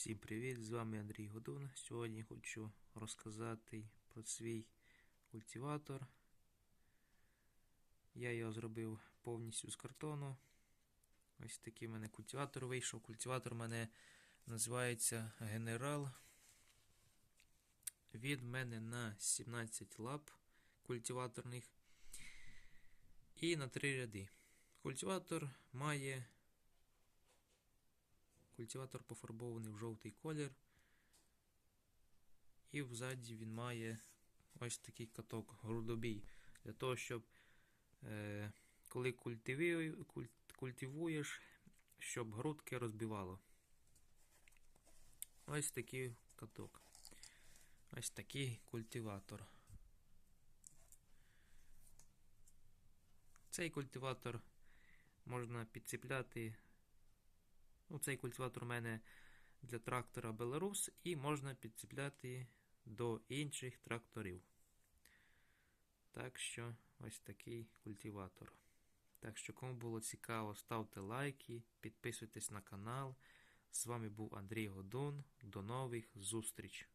Всім привіт! З вами Андрій Годун. Сьогодні хочу розказати про свій культиватор. Я його зробив повністю з картону. Ось такий в мене культиватор вийшов. Культиватор у мене називається Генерал. Від мене на 17 лап культиваторних і на 3 ряди. Культиватор має Культиватор пофарбований в жовтий колір. І взаді він має ось такий каток, грудобій. Для того, щоб е, коли культивує, культ, культивуєш, щоб грудки розбивало. Ось такий каток. Ось такий культиватор. Цей культиватор можна підцепляти Ну, Цей культиватор у мене для трактора Беларус і можна підціпляти до інших тракторів. Так що, ось такий культиватор. Так що, кому було цікаво, ставте лайки, підписуйтесь на канал. З вами був Андрій Годун. До нових зустріч!